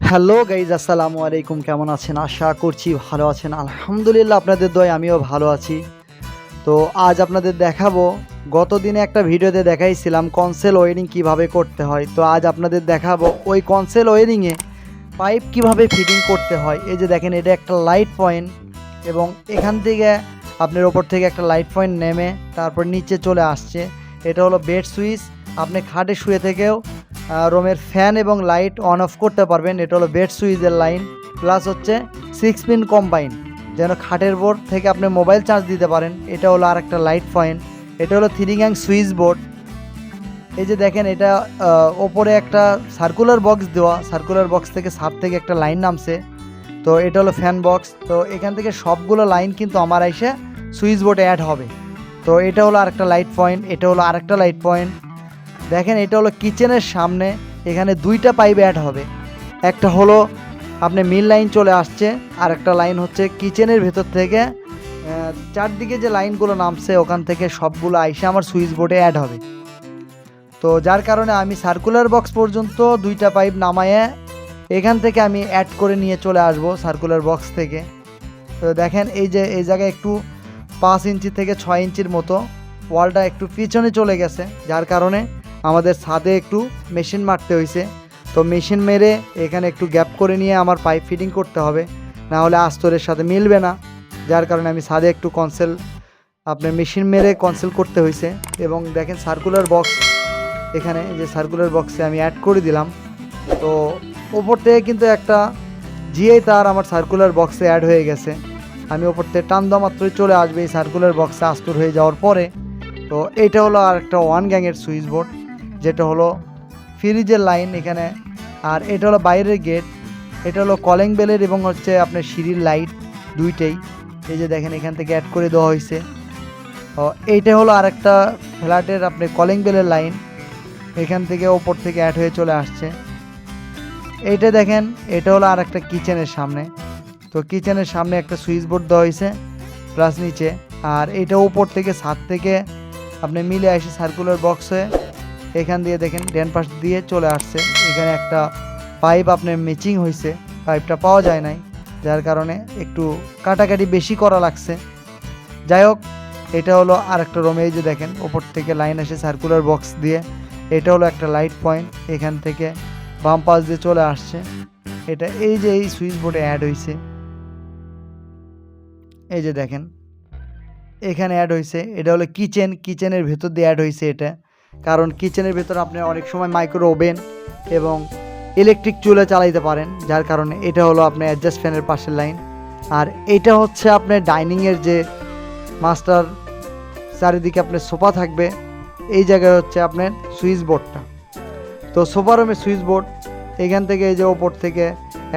Hello guys, আসসালামু আলাইকুম। কেমন আছেন? আশা করছি ভালো আছেন। আলহামদুলিল্লাহ আপনাদের দয় আমিও ভালো আছি। তো আজ আপনাদের দেখাবো গত দিনে একটা ভিডিওতে দেখাইছিলাম কনসেল ওয়ারিং কীভাবে করতে হয়। তো আজ আপনাদের দেখাবো ওই কনসেল ওয়ারিংয়ে পাইপ কীভাবে ফিটিং করতে হয়। এই যে দেখেন, এটা একটা লাইট পয়েন্ট এবং এখান থেকে আপনার ওপর থেকে একটা লাইট পয়েন্ট নেমে তারপর নিচে চলে আসছে। এটা হলো বেড সুইচ আপনি খাটে শুয়ে থেকেও রুমের ফ্যান এবং লাইট অন অফ করতে পারবেন। এটা হলো বেড সুইচের লাইন প্লাস হচ্ছে সিক্স পিন কম্বাইন যেন খাটের বোর্ড থেকে আপনি মোবাইল চার্জ দিতে পারেন। এটা হলো আর একটা লাইট পয়েন্ট এটা হলো থ্রি গ্যাং সুইচ বোর্ড এই যে দেখেন, এটা ওপরে একটা সার্কুলার বক্স দেওয়া। সার্কুলার বক্স থেকে সাত থেকে একটা লাইন নামছে। তো এটা হলো ফ্যান বক্স তো এখান থেকে সবগুলো লাইন কিন্তু আমার এসে সুইচ বোর্ডে অ্যাড হবে। তো এটা হলো আরেকটা লাইট পয়েন্ট এটা হলো আরেকটা লাইট পয়েন্ট দেখেন এটা হলো কিচেনের সামনে, এখানে দুইটা পাইপ অ্যাড হবে। একটা হলো আপনি মিল লাইন চলে আসছে আর একটা লাইন হচ্ছে কিচেনের ভেতর থেকে চারদিকে যে লাইনগুলো নামছে, ওখান থেকে সবগুলো আইসে আমার সুইচ বোর্ডে অ্যাড হবে। তো যার কারণে আমি সার্কুলার বক্স পর্যন্ত দুইটা পাইপ নামায়ে এখান থেকে আমি অ্যাড করে নিয়ে চলে আসব সার্কুলার বক্স থেকে। তো দেখেন, এই যে, এই জায়গায় একটু পাঁচ ইঞ্চি থেকে ছয় ইঞ্চির মতো ওয়ালটা একটু পিছনে চলে গেছে, যার কারণে আমাদের ছাদে একটু মেশিন মারতে হয়েছে। তো মেশিন মেরে এখানে একটু গ্যাপ করে নিয়ে আমার পাইপ ফিটিং করতে হবে, না হলে আস্তরের সাথে মিলবে না। যার কারণে আমি ছাদে একটু কনসেল আপনার মেশিন মেরে কনসেল করতে হয়েছে এবং দেখেন সার্কুলার বক্স এখানে যে সার্কুলার বক্সে আমি অ্যাড করে দিলাম। তো ওপর থেকে কিন্তু একটা জিআই তার আমার সার্কুলার বক্সে অ্যাড হয়ে গেছে। আমি ওপর থেকে টান দেওয়া মাত্রই চলে আসবে এই সার্কুলার বক্সে আস্তর হয়ে যাওয়ার পরে। তো এটা হলো আর একটা ওয়ান গ্যাংয়ের সুইচ বোর্ড যেটা হলো ফ্রিজের লাইন এখানে। আর এটা হলো বাইরের গেট এটা হলো কলিং বেলের এবং হচ্ছে আপনার সিঁড়ির লাইট দুইটাই। এই যে দেখেন এখান থেকে অ্যাড করে দেওয়া হয়েছে। এইটা হলো আর একটা ফ্ল্যাটের আপনি কলিং বেলের লাইন এখান থেকে ওপর থেকে অ্যাড হয়ে চলে আসছে। এইটা দেখেন, এটা হলো আর একটা কিচেনের সামনে। তো কিচেনের সামনে একটা সুইচ বোর্ড দেওয়া হয়েছে প্লাস নিচে। আর এটা উপর থেকে ছাদ থেকে আপনি মিলে আসে সার্কুলার বক্স হয়ে এখান দিয়ে দেখেন ড্যান পাশ দিয়ে চলে আসছে। এখানে একটা পাইপ আপনার ম্যাচিং হয়েছে পাইপটা পাওয়া যায় নাই, যার কারণে একটু কাটাকাটি বেশি করা লাগছে। যাই হোক, এটা হলো আর একটা রুমে যে দেখেন ওপর থেকে লাইন আসে সার্কুলার বক্স দিয়ে। এটা হলো একটা লাইট পয়েন্ট এখান থেকে বাম পাশ দিয়ে চলে আসছে। এটা এই যে এই সুইচ বোর্ডে অ্যাড হয়েছে এই যে দেখেন, এখানে অ্যাড হয়েছে এটা হলো কিচেন কিচেনের ভেতর দিয়ে অ্যাড হয়েছে এটা। কারণ কিচেনের ভেতর আপনি অনেক সময় মাইক্রো ওভেন এবং ইলেকট্রিক চুলা চালাইতে পারেন। যার কারণে এটা হলো আপনার অ্যাডজাস্ট ফ্যানের পাশের লাইন আর এটা হচ্ছে আপনার ডাইনিংয়ের যে মাস্টার চারিদিকে আপনার সোফা থাকবে। এই জায়গায় হচ্ছে আপনার সুইচ বোর্ডটা তো সোফা রুমের সুইচ বোর্ড, এখান থেকে এই যে ওপর থেকে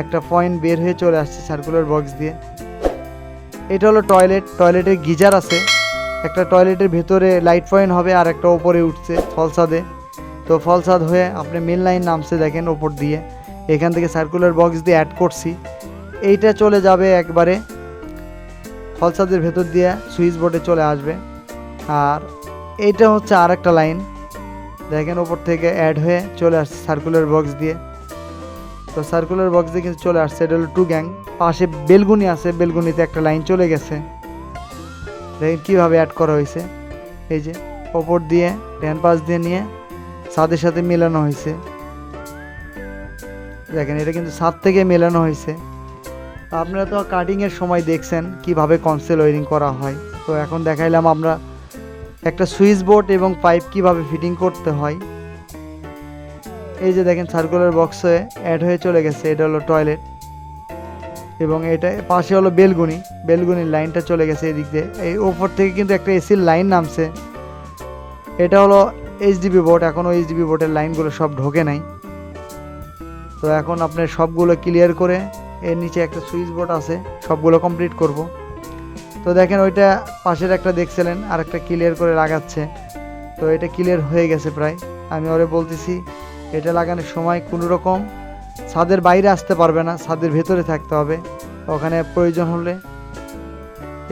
একটা পয়েন্ট বের হয়ে চলে আসছে সার্কুলার বক্স দিয়ে। এটা হলো টয়লেট টয়লেটের গিজার আছে। একটা টয়লেটের ভেতরে লাইট পয়েন্ট হবে আর একটা ওপরে উঠছে ফলসাদে। তো ফলসাদ হয়ে আপনি মেন লাইন নামছে দেখেন ওপর দিয়ে। এখান থেকে সার্কুলার বক্স দিয়ে অ্যাড করছি। এইটা চলে যাবে একবারে ফলসাদের ভেতর দিয়ে সুইচ বোর্ডে চলে আসবে। আর এইটা হচ্ছে আর একটা লাইন দেখেন ওপর থেকে অ্যাড হয়ে চলে আসছে সার্কুলার বক্স দিয়ে। তো সার্কুলার বক্স দিয়ে কিন্তু চলে আসছে, এটা হলো টু গ্যাং পাশে বেলগুনি আছে, বেলগুনিতে একটা লাইন চলে গেছে। দেখেন কীভাবে অ্যাড করা হয়েছে। এই যে ওপর দিয়ে ড্যান পাশ দিয়ে নিয়ে ছাদের সাথে মেলানো হয়েছে। দেখেন, এটা কিন্তু ছাদ থেকে মেলানো হয়েছে। আপনারা তো কাটিংয়ের সময় দেখছেন কীভাবে কনসেল ওয়ারিং করা হয়। তো এখন দেখাইলাম আমরা একটা সুইচ বোর্ড এবং পাইপ কীভাবে ফিটিং করতে হয়। এই যে দেখেন সার্কুলার বক্সে অ্যাড হয়ে চলে গেছে, এটা হলো টয়লেট এবং এটা পাশে হলো বেলগুনি, বেলগুনির লাইনটা চলে গেছে এদিক দিয়ে। এই ওপর থেকে কিন্তু একটা এসির লাইন নামছে। এটা হলো এইচডিবি বোর্ড এখনও এইচডিবি বোর্ডের লাইনগুলো সব ঢোকে নাই। তো এখন আপনার সবগুলো ক্লিয়ার করে এর নিচে একটা সুইচ বোর্ড আছে, সবগুলো কমপ্লিট করব। তো দেখেন ওইটা পাশের একটা দেখছিলেন আর একটা ক্লিয়ার করে লাগাচ্ছে। তো এটা ক্লিয়ার হয়ে গেছে প্রায়। আমি ওরে বলতেছি, এটা লাগানোর সময় কোনো রকম ছাদের বাইরে আসতে পারবে না, ছাদের ভেতরে থাকতে হবে। ওখানে প্রয়োজন হলে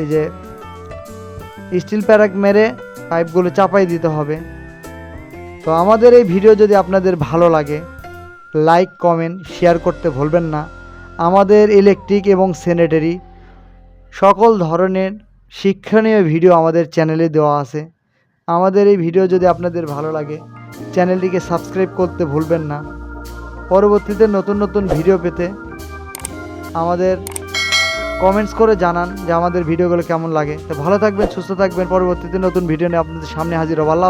এই যে স্টিল প্যারাক মেরে পাইপগুলো চাপাই দিতে হবে। তো আমাদের এই ভিডিও যদি আপনাদের ভালো লাগে লাইক কমেন্ট শেয়ার করতে ভুলবেন না। আমাদের ইলেকট্রিক এবং স্যানিটারি সকল ধরনের শিক্ষণীয় ভিডিও আমাদের চ্যানেলে দেওয়া আছে। আমাদের এই ভিডিও যদি আপনাদের ভালো লাগে, চ্যানেলটিকে সাবস্ক্রাইব করতে ভুলবেন না। পরবর্তীতে নতুন নতুন ভিডিও পেতে আমাদের কমেন্টস করে জানান যে আমাদের ভিডিওগুলো কেমন লাগে। তো ভালো থাকবেন, সুস্থ থাকবেন। পরবর্তীতে নতুন ভিডিও নিয়ে আপনাদের সামনে হাজির হব। আল্লাহ